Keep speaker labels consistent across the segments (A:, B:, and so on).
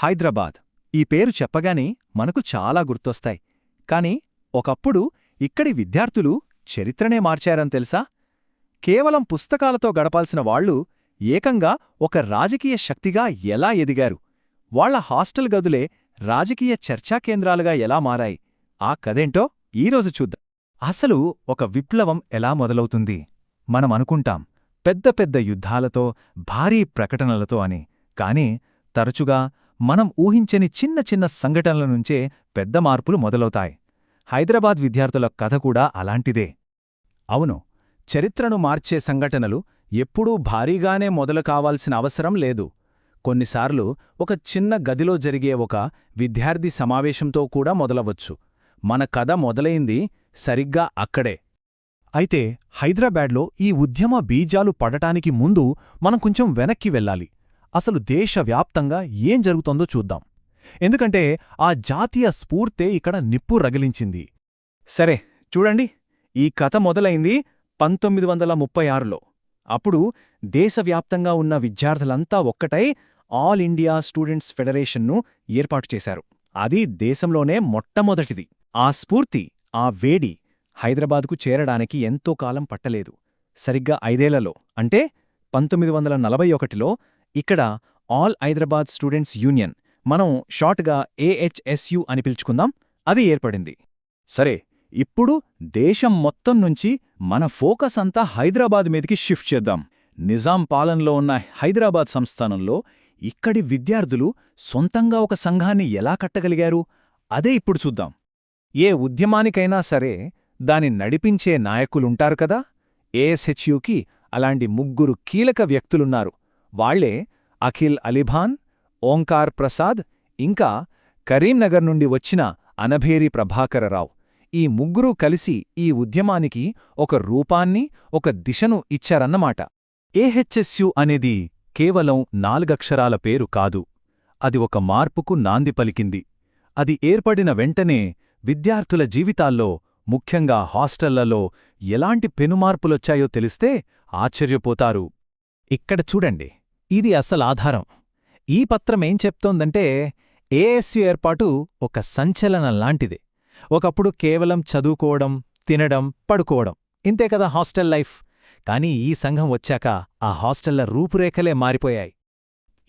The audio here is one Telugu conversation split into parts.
A: హైదరాబాద్. ఈ పేరు చెప్పగానే మనకు చాలా గుర్తొస్తాయి. కాని ఒకప్పుడు ఇక్కడి విద్యార్థులు చరిత్రనే మార్చారని తెలుసా? కేవలం పుస్తకాలతో గడపాల్సిన వాళ్ళు ఏకంగా ఒక రాజకీయ శక్తిగా ఎలా ఎదిగారు? వాళ్ళ హాస్టల్ గదులే రాజకీయ చర్చా కేంద్రాలుగా ఎలా మారాయి? ఆ కథేంటో ఈరోజు చూద్దాం. అసలు ఒక విప్లవం ఎలా మొదలవుతుంది? మనం అనుకుంటాం పెద్ద పెద్ద యుద్ధాలతో భారీ ప్రకటనలతో అని. కాని తరచుగా మనం ఊహించని చిన్న చిన్న సంఘటనల నుంచే పెద్ద మార్పులు మొదలవుతాయి. హైదరాబాద్ విద్యార్థుల కథ కూడా అలాంటిదే. అవును చరిత్రను మార్చే సంఘటనలు ఎప్పుడూ భారీగానే మొదలు కావాల్సిన అవసరం లేదు. కొన్నిసార్లు ఒక చిన్న గదిలో జరిగే ఒక విద్యార్థి సమావేశంతో కూడా మొదలవచ్చు. మన కథ మొదలైంది సరిగ్గా అక్కడే. అయితే హైదరాబాద్లో ఈ ఉద్యమ బీజాలు పడటానికి ముందు మనం కొంచెం వెనక్కి వెళ్ళాలి. అసలు దేశవ్యాప్తంగా ఏం జరుగుతోందో చూద్దాం. ఎందుకంటే ఆ జాతీయ స్ఫూర్తే ఇక్కడ నిప్పు రగిలించింది. సరే చూడండి. ఈ కథ మొదలైంది పంతొమ్మిది వందల ముప్పై ఆరులో. అప్పుడు దేశవ్యాప్తంగా ఉన్న విద్యార్థులంతా ఒక్కటై ఆల్ ఇండియా స్టూడెంట్స్ ఫెడరేషన్ను ఏర్పాటు చేశారు. అది దేశంలోనే మొట్టమొదటిది. ఆ స్ఫూర్తి ఆ వేడి హైదరాబాద్కు చేరడానికి ఎంతో కాలం పట్టలేదు. సరిగ్గా ఐదేళ్ళలో అంటే పంతొమ్మిది వందల నలభై ఒకటిలో ఇక్కడ ఆల్ హైదరాబాద్ స్టూడెంట్స్ యూనియన్ మనం షార్ట్గా ఏహెచ్ఎస్యు అని పిలుచుకుందాం అది ఏర్పడింది. సరే ఇప్పుడు దేశం మొత్తం నుంచి మన ఫోకస్ అంతా హైదరాబాద్ మీదికి షిఫ్ట్ చేద్దాం. నిజాం పాలనలో ఉన్న హైదరాబాద్ సంస్థానంలో ఇక్కడి విద్యార్థులు సొంతంగా ఒక సంఘాన్ని ఎలా కట్టగలిగారు? అదే ఇప్పుడు చూద్దాం. ఏ ఉద్యమానికైనా సరే దాని నడిపించే నాయకులుంటారు కదా? ఏఎస్హెచ్యుకి అలాంటి ముగ్గురు కీలక వ్యక్తులున్నారు. వాళ్ళే అఖిల్ అలీభాన్ ఓంకార్ ప్రసాద్ ఇంకా కరీంనగర్ నుండి వచ్చిన అనభేరి ప్రభాకరరావు ఈ ముగ్గురూ కలిసి ఈ ఉద్యమానికి ఒక రూపాన్ని ఒక దిశను ఇచ్చారన్నమాట. ఏహెచ్ఎస్యు అనేది కేవలం నాలుగక్షరాల పేరు కాదు. అది ఒక మార్పుకు నాంది పలికింది. అది ఏర్పడిన వెంటనే విద్యార్థుల జీవితాల్లో ముఖ్యంగా హాస్టళ్ళలో ఎలాంటి పెనుమార్పులొచ్చాయో తెలిస్తే ఆశ్చర్యపోతారు. ఇక్కడ చూడండి. ఇది అసలాధారం ఈ పత్రమేం చెప్తోందంటే ఏఎస్యు ఏర్పాటు ఒక సంచలనం లాంటిది. ఒకప్పుడు కేవలం చదువుకోవడం తినడం పడుకోవడం ఇంతే కదా హాస్టల్ లైఫ్. కానీ ఈ సంఘం వచ్చాక ఆ హాస్టళ్ళ రూపురేఖలే మారిపోయాయి.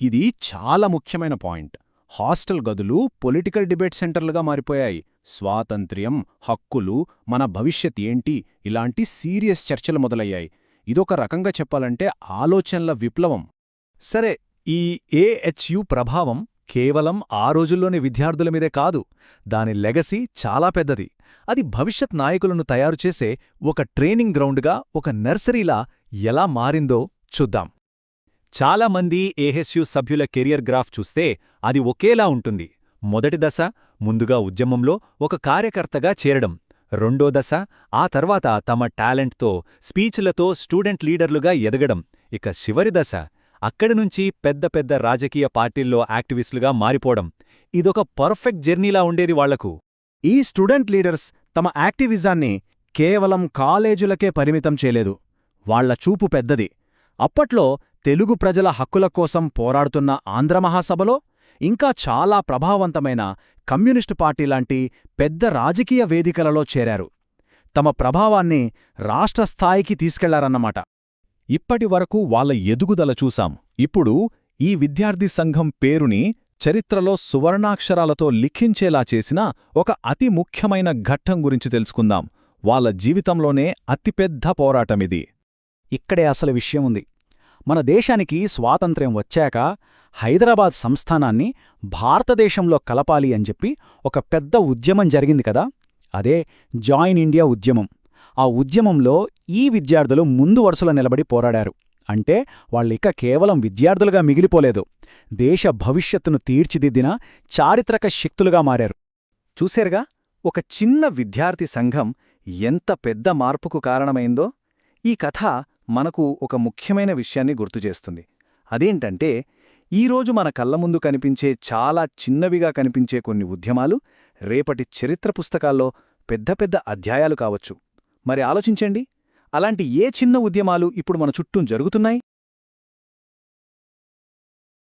A: ఇది చాలా ముఖ్యమైన పాయింట్. హాస్టల్ గదులు పొలిటికల్ డిబేట్ సెంటర్లుగా మారిపోయాయి. స్వాతంత్ర్యం హక్కులు మన భవిష్యత్ ఏంటి ఇలాంటి సీరియస్ చర్చలు మొదలయ్యాయి. ఇదొక రకంగా చెప్పాలంటే ఆలోచనల విప్లవం. సరే ఈ ఏహెచ్యు ప్రభావం కేవలం ఆ రోజుల్లోని విద్యార్థుల మీదే కాదు దాని లెగసీ చాలా పెద్దది. అది భవిష్యత్ నాయకులను తయారుచేసే ఒక ట్రైనింగ్ గ్రౌండ్గా ఒక నర్సరీలా ఎలా మారిందో చూద్దాం. చాలామంది ఏహెచ్యు సభ్యుల కెరియర్ గ్రాఫ్ చూస్తే అది ఒకేలా ఉంటుంది. మొదటి దశ ముందుగా ఉద్యమంలో ఒక కార్యకర్తగా చేరడం. రెండో దశ ఆ తర్వాత తమ టాలెంట్తో స్పీచ్లతో స్టూడెంట్ లీడర్లుగా ఎదగడం. ఇక చివరి దశ అక్కడి నుంచి పెద్ద పెద్ద రాజకీయ పార్టీల్లో యాక్టివిస్టులుగా మారిపోవడం ఇదొక పర్ఫెక్ట్ జర్నీలా ఉండేది వాళ్ళకు. ఈ స్టూడెంట్ లీడర్స్ తమ యాక్టివిజాన్ని కేవలం కాలేజులకే పరిమితం చేయలేదు. వాళ్ళ చూపు పెద్దది. అప్పట్లో తెలుగు ప్రజల హక్కుల కోసం పోరాడుతున్న ఆంధ్రమహాసభలో ఇంకా చాలా ప్రభావవంతమైన కమ్యూనిస్టు పార్టీ లాంటి పెద్ద రాజకీయ వేదికలలో చేరారు. తమ ప్రభావాన్ని రాష్ట్రస్థాయికి తీసుకెళ్ళారన్నమాట. ఇప్పటి వరకు వాళ్ళ ఎదుగుదల చూశాం. ఇప్పుడు ఈ విద్యార్థి సంఘం పేరుని చరిత్రలో సువర్ణాక్షరాలతో లిఖించేలా చేసిన ఒక అతి ముఖ్యమైన ఘట్టం గురించి తెలుసుకుందాం. వాళ్ళ జీవితంలోనే అతిపెద్ద పోరాటమిది. ఇక్కడే అసలు విషయముంది మన దేశానికి స్వాతంత్ర్యం వచ్చాక హైదరాబాద్ సంస్థానాన్ని భారతదేశంలో కలపాలి అని చెప్పి ఒక పెద్ద ఉద్యమం జరిగింది కదా? అదే జాయిన్ ఇండియా ఉద్యమం. ఆ ఉద్యమంలో ఈ విద్యార్థులు ముందు వరుసలో నిలబడి పోరాడారు. అంటే వాళ్ళిక కేవలం విద్యార్థులుగా మిగిలిపోలేదు. దేశ భవిష్యత్తును తీర్చిదిద్దిన చారిత్రక శక్తులుగా మారారు. చూశారుగా ఒక చిన్న విద్యార్థి సంఘం ఎంత పెద్ద మార్పుకు కారణమైందో ఈ కథ మనకు ఒక ముఖ్యమైన విషయాన్ని గుర్తుచేస్తుంది అదేంటంటే ఈరోజు మన కళ్ళ ముందు కనిపించే చాలా చిన్నవిగా కనిపించే కొన్ని ఉద్యమాలు రేపటి చరిత్ర పుస్తకాల్లో పెద్ద పెద్ద అధ్యాయాలు కావచ్చు. మరి ఆలోచించండి. అలాంటి ఏ చిన్న ఉద్యమాలు ఇప్పుడు మన చుట్టూ జరుగుతున్నాయి?